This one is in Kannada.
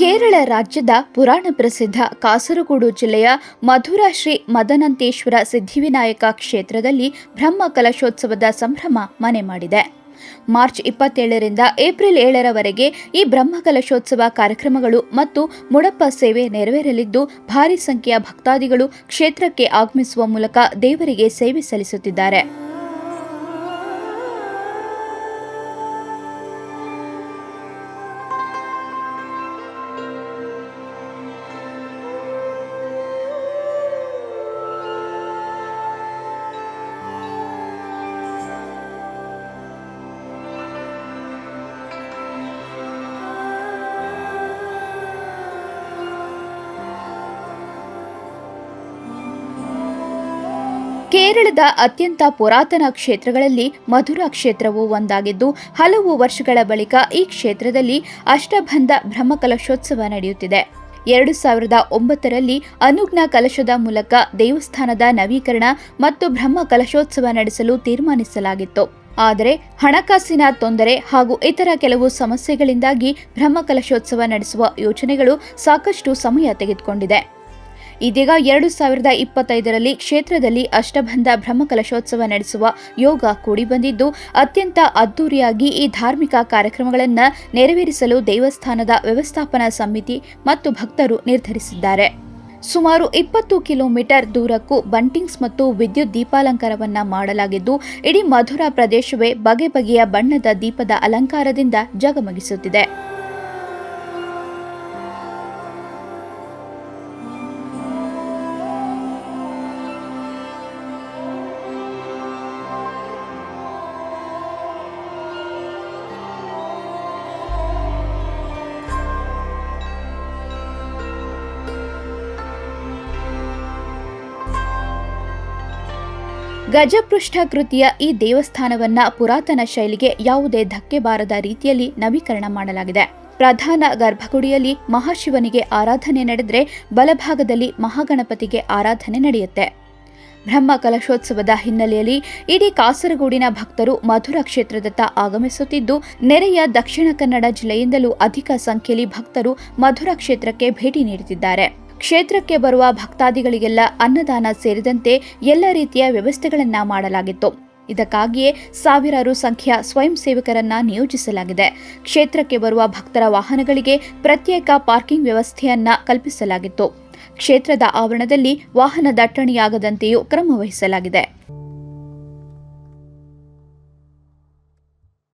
ಕೇರಳ ರಾಜ್ಯದ ಪುರಾಣ ಪ್ರಸಿದ್ಧ ಕಾಸರಗೋಡು ಜಿಲ್ಲೆಯ ಮಧುರಾ ಶ್ರೀ ಮದನಂತೇಶ್ವರ ಸಿದ್ಧಿವಿನಾಯಕ ಕ್ಷೇತ್ರದಲ್ಲಿ ಬ್ರಹ್ಮ ಕಲಶೋತ್ಸವದ ಸಂಭ್ರಮ ಮನೆ ಮಾಡಿದೆ. ಮಾರ್ಚ್ ಇಪ್ಪತ್ತೇಳರಿಂದ ಏಪ್ರಿಲ್ ಏಳರವರೆಗೆ ಈ ಬ್ರಹ್ಮ ಕಲಶೋತ್ಸವ ಕಾರ್ಯಕ್ರಮಗಳು ಮತ್ತು ಮುಡಪ್ಪ ಸೇವೆ ನೆರವೇರಲಿದ್ದು, ಭಾರೀ ಸಂಖ್ಯೆಯ ಭಕ್ತಾದಿಗಳು ಕ್ಷೇತ್ರಕ್ಕೆ ಆಗಮಿಸುವ ಮೂಲಕ ದೇವರಿಗೆ ಸೇವೆ ಸಲ್ಲಿಸುತ್ತಿದ್ದಾರೆ. ಕೇರಳದ ಅತ್ಯಂತ ಪುರಾತನ ಕ್ಷೇತ್ರಗಳಲ್ಲಿ ಮಧುರಾ ಕ್ಷೇತ್ರವು ಒಂದಾಗಿದ್ದು, ಹಲವು ವರ್ಷಗಳ ಬಳಿಕ ಈ ಕ್ಷೇತ್ರದಲ್ಲಿ ಅಷ್ಟಬಂಧ ಬ್ರಹ್ಮಕಲಶೋತ್ಸವ ನಡೆಯುತ್ತಿದೆ. ಎರಡು ಸಾವಿರದ ಒಂಬತ್ತರಲ್ಲಿ ಅನುಜ್ಞಾ ಕಲಶದ ಮೂಲಕ ದೇವಸ್ಥಾನದ ನವೀಕರಣ ಮತ್ತು ಬ್ರಹ್ಮ ಕಲಶೋತ್ಸವ ನಡೆಸಲು ತೀರ್ಮಾನಿಸಲಾಗಿತ್ತು. ಆದರೆ, ಹಣಕಾಸಿನ ತೊಂದರೆ ಹಾಗೂ ಇತರ ಕೆಲವು ಸಮಸ್ಯೆಗಳಿಂದಾಗಿ ಬ್ರಹ್ಮ ಕಲಶೋತ್ಸವ ನಡೆಸುವ ಯೋಜನೆಗಳು ಸಾಕಷ್ಟು ಸಮಯ ತೆಗೆದುಕೊಂಡಿದೆ. ಇದೀಗ ಎರಡು ಸಾವಿರದ ಇಪ್ಪತ್ತೈದರಲ್ಲಿ ಕ್ಷೇತ್ರದಲ್ಲಿ ಅಷ್ಟಬಂಧ ಬ್ರಹ್ಮಕಲಶೋತ್ಸವ ನಡೆಸುವ ಯೋಗ ಕೂಡಿ ಬಂದಿದ್ದು, ಅತ್ಯಂತ ಅದ್ದೂರಿಯಾಗಿ ಈ ಧಾರ್ಮಿಕ ಕಾರ್ಯಕ್ರಮಗಳನ್ನು ನೆರವೇರಿಸಲು ದೇವಸ್ಥಾನದ ವ್ಯವಸ್ಥಾಪನಾ ಸಮಿತಿ ಮತ್ತು ಭಕ್ತರು ನಿರ್ಧರಿಸಿದ್ದಾರೆ. ಸುಮಾರು ಇಪ್ಪತ್ತು ಕಿಲೋಮೀಟರ್ ದೂರಕ್ಕೂ ಬಂಟಿಂಗ್ಸ್ ಮತ್ತು ವಿದ್ಯುತ್ ದೀಪಾಲಂಕಾರವನ್ನು ಮಾಡಲಾಗಿದ್ದು, ಇಡೀ ಮಧುರಾ ಪ್ರದೇಶವೇ ಬಗೆ ಬಗೆಯ ಬಣ್ಣದ ದೀಪದ ಅಲಂಕಾರದಿಂದ ಜಗಮಗಿಸುತ್ತಿದೆ. ಗಜಪೃಷ್ಠ ಕೃತಿಯ ಈ ದೇವಸ್ಥಾನವನ್ನ ಪುರಾತನ ಶೈಲಿಗೆ ಯಾವುದೇ ಧಕ್ಕೆ ಬಾರದ ರೀತಿಯಲ್ಲಿ ನವೀಕರಣ ಮಾಡಲಾಗಿದೆ. ಪ್ರಧಾನ ಗರ್ಭಗುಡಿಯಲ್ಲಿ ಮಹಾಶಿವನಿಗೆ ಆರಾಧನೆ ನಡೆದರೆ ಬಲಭಾಗದಲ್ಲಿ ಮಹಾಗಣಪತಿಗೆ ಆರಾಧನೆ ನಡೆಯುತ್ತೆ. ಬ್ರಹ್ಮ ಕಲಶೋತ್ಸವದ ಹಿನ್ನೆಲೆಯಲ್ಲಿ ಇಡೀ ಕಾಸರಗೋಡಿನ ಭಕ್ತರು ಮಧುರ ಕ್ಷೇತ್ರದತ್ತ ಆಗಮಿಸುತ್ತಿದ್ದು, ನೆರೆಯ ದಕ್ಷಿಣ ಕನ್ನಡ ಜಿಲ್ಲೆಯಿಂದಲೂ ಅಧಿಕ ಸಂಖ್ಯೆಯಲ್ಲಿ ಭಕ್ತರು ಮಧುರ ಕ್ಷೇತ್ರಕ್ಕೆ ಭೇಟಿ ನೀಡುತ್ತಿದ್ದಾರೆ. ಕ್ಷೇತ್ರಕ್ಕೆ ಬರುವ ಭಕ್ತಾದಿಗಳಿಗೆಲ್ಲ ಅನ್ನದಾನ ಸೇರಿದಂತೆ ಎಲ್ಲ ರೀತಿಯ ವ್ಯವಸ್ಥೆಗಳನ್ನ ಮಾಡಲಾಗಿತ್ತು. ಇದಕ್ಕಾಗಿಯೇ ಸಾವಿರಾರು ಸಂಖ್ಯೆಯ ಸ್ವಯಂ ಸೇವಕರನ್ನ ನಿಯೋಜಿಸಲಾಗಿದೆ. ಕ್ಷೇತ್ರಕ್ಕೆ ಬರುವ ಭಕ್ತರ ವಾಹನಗಳಿಗೆ ಪ್ರತ್ಯೇಕ ಪಾರ್ಕಿಂಗ್ ವ್ಯವಸ್ಥೆಯನ್ನ ಕಲ್ಪಿಸಲಾಗಿತ್ತು. ಕ್ಷೇತ್ರದ ಆವರಣದಲ್ಲಿ ವಾಹನ ದಟ್ಟಣೆಯಾಗದಂತೆಯೂ ಕ್ರಮ ವಹಿಸಲಾಗಿದೆ.